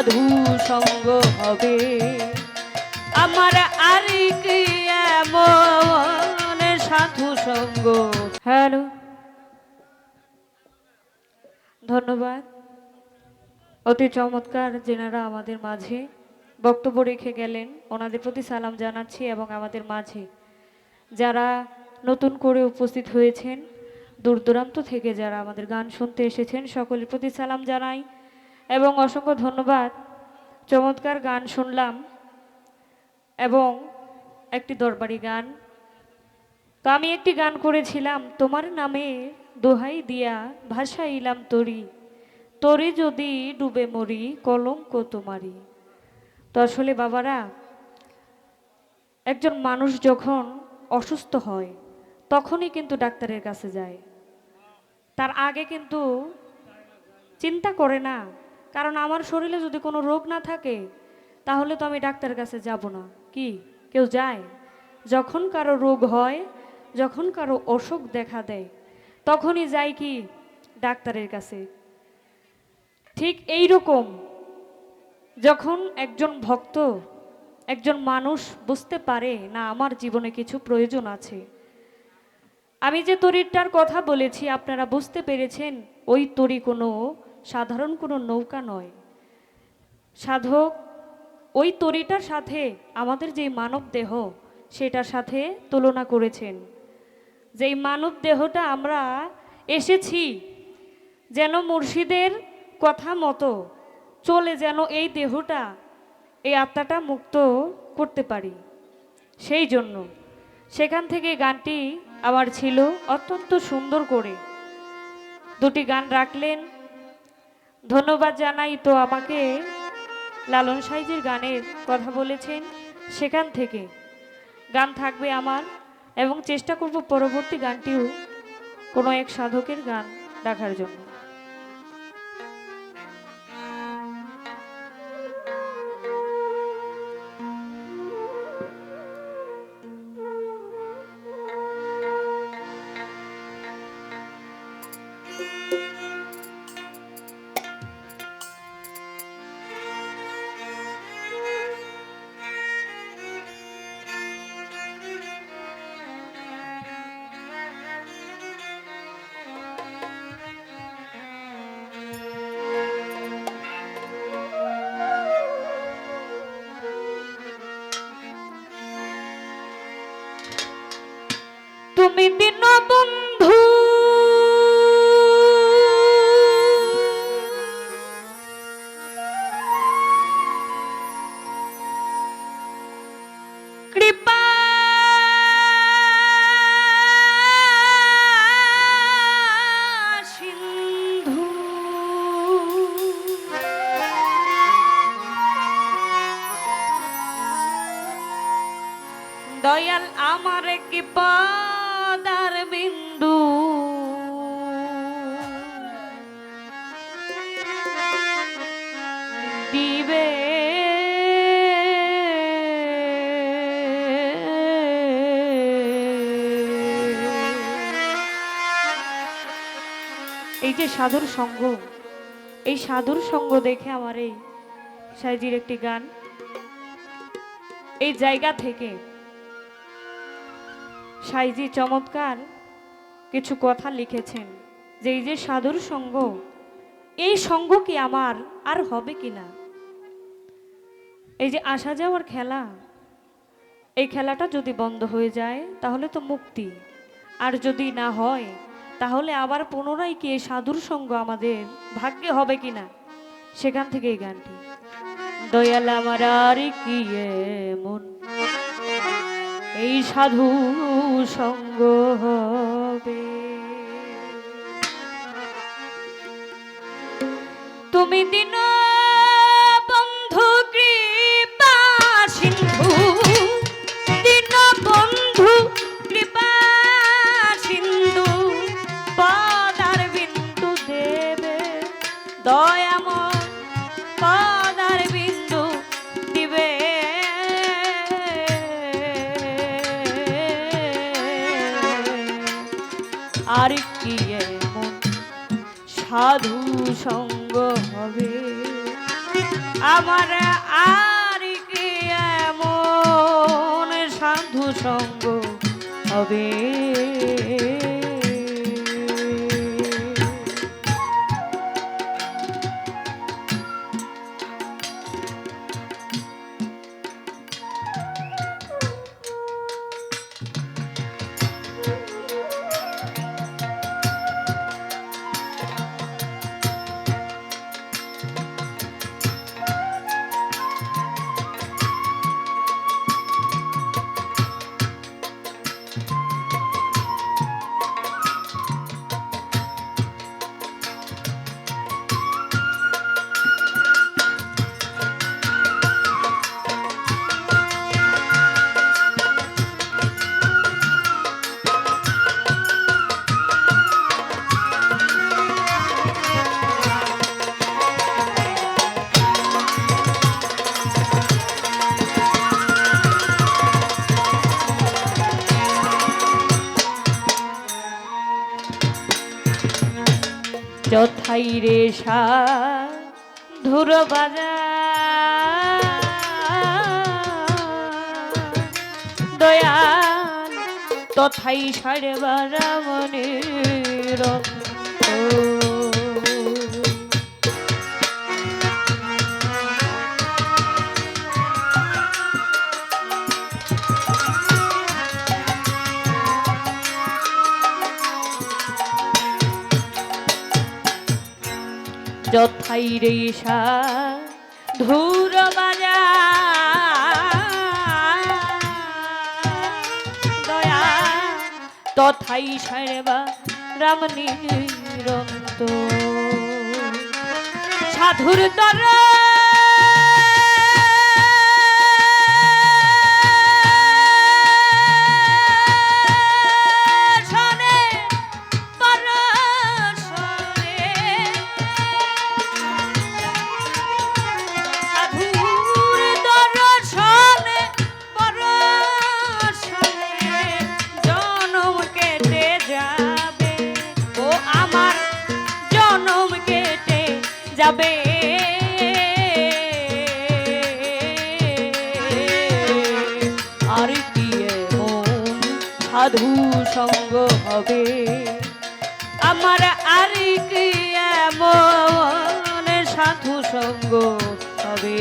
সাধু সঙ্গ হবে। আমার আর কি এমন সাধু সঙ্গ। হ্যালো। ধন্যবাদ। অতি চমৎকার যেনারা আমাদের মাঝে বক্তব্য রেখে গেলেন, ওনাদের প্রতি সালাম জানাচ্ছি এবং আমাদের মাঝে যারা নতুন করে উপস্থিত হয়েছেন দূর দূরান্ত থেকে যারা আমাদের গান শুনতে এসেছেন, সকলের প্রতি সালাম জানাই। এবং অসংখ্য ধন্যবাদ। চমৎকার গান শুনলাম এবং একটি দরবারি গান। তো আমি একটি গান করেছিলাম, তোমার নামে দোহাই দিয়া ভাষাইলাম তরি। তরি যদি ডুবে মরি, কলঙ্ক তোমারি তো আসলে বাবারা, একজন মানুষ যখন অসুস্থ হয়, তখনই কিন্তু ডাক্তারের কাছে যায়। তার আগে কিন্তু চিন্তা করে না। কারণ আমার শরীরে যদি কোনো রোগ না থাকে, তাহলে তো আমি ডাক্তারের কাছে যাব না। কি? কেউ যায়? যখন কারও রোগ হয়, যখন কারও অসুখ দেখা দেয়, তখনই যায় কি? ডাক্তারের কাছে। ঠিক এই রকম যখন একজন ভক্ত, একজন মানুষ বুঝতে পারে, না, আমার জীবনে কিছু প্রয়োজন আছে। আমি যে তরিটার কথা বলেছি, আপনারা বুঝতে পেরেছেন, ওই তরি কোনো সাধারণ কোনো নৌকা নয়। সাধক ওই তরিটার সাথে আমাদের যে মানব দেহ, সেটার সাথে তুলনা করেছেন। যেই মানব দেহটা আমরা এসেছি, যেন মুর্শিদের কথা মতো চলে যেন এই দেহটা, এই আত্মাটা মুক্ত করতে পারি। সেই জন্য সেখান থেকে গানটি আমার ছিল অত্যন্ত সুন্দর করে। দুটি গান রাখলেন ধন্যবাদ জানাই তো আমাকে। লালন সাইজের গানের কথা বলেছেন সেখান থেকে। গান থাকবে আমার এবং চেষ্টা করব পরবর্তী গানটিও কোনো এক সাধকের গান রাখার জন্য। কৃপা। সিন্ধু। দয়াল আমার কি পদার বিন্দু। দিবে এই যে সাধুর সঙ্গ, এই সাধুর সঙ্গ দেখে আমার এই সাইজির একটি গান। এই জায়গা থেকে সাইজি চমৎকার কিছু কথা লিখেছেন যে, এই যে সাধুর সঙ্গ, এই সঙ্গ কি আমার আর হবে কি না? এই যে আসা যাওয়ার খেলা, এই খেলাটা যদি বন্ধ হয়ে যায়, তাহলে তো মুক্তি। আর যদি না হয় তাহলে আবার পুনরায় কি? সাধুর সঙ্গ আমাদের। ভাগ্যে হবে কিনা সেখান থেকে এই গানটি। দয়াল আমার আর কি মন। এই সাধু সঙ্গ হবে। তুমি দিন আর কি এমন সাধু সঙ্গ হবে। আমার আর কি এমন সাধু সঙ্গ হবে। সা ধুর বাজা দয়াল তথাই সাড়ে বারা মনের যথাই রে ঈশা ধুর বাজা। দয়া তথাই সারবা রাম নিরন্ত সাধুর তর আর কি এমন সাধু সঙ্গ হবে? আমার আর কি এমন সাধু সঙ্গ হবে?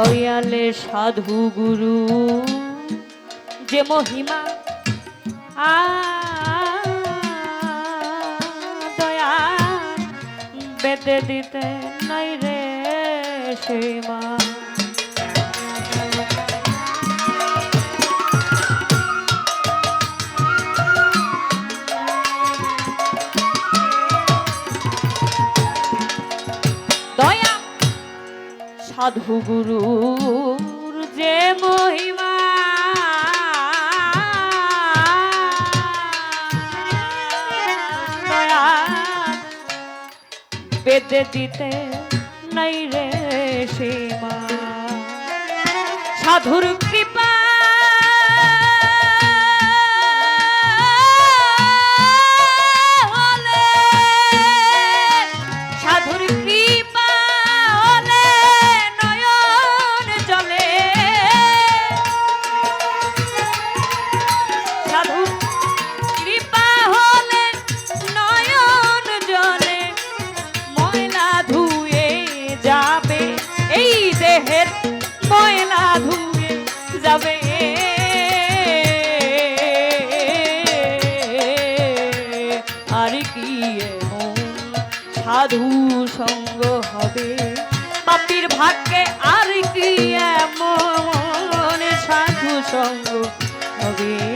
দয়ালে সাধু গুরু যে মহিমা আ দয়া বেদে দিতে নাই রে সীমা। সাধু গুরু যে মহিমা। বেদে দিতে নাই রে সীমা। সাধুর কৃপা পাপির ভাগ্যে আর কি এমন সাধু সঙ্গ হবে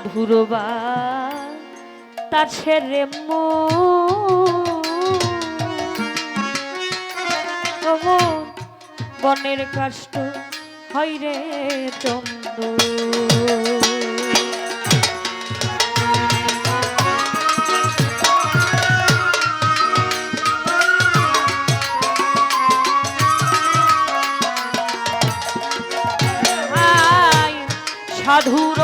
সাধুর বা তার ছেড়ে মন বনের কাষ্ট হয় রে চন্দ। আই সাধুর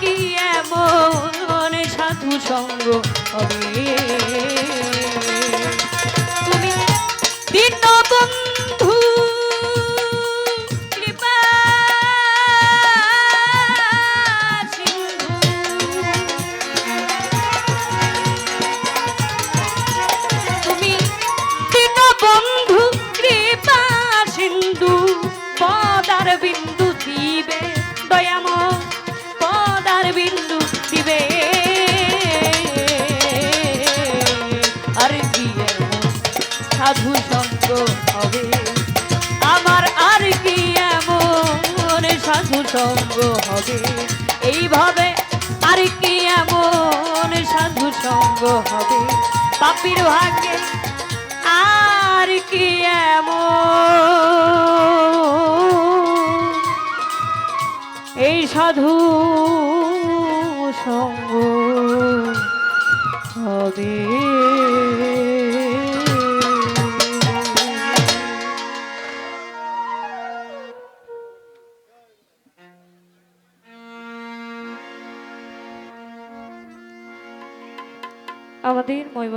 কি এমন সাধু সঙ্গ হবে? তুমি দিন বন্ধু বন্ধু কৃপা সিন্ধু পদার বিন্দু দিবে। সঙ্গ হবে। এইভাবে আর কি এমন সাধু সঙ্গ হবে? পাপির ভাগ্যে আর কি এই সাধু সঙ্গ হবে?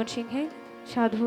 আমাদের ময়মনসিংহের সাধু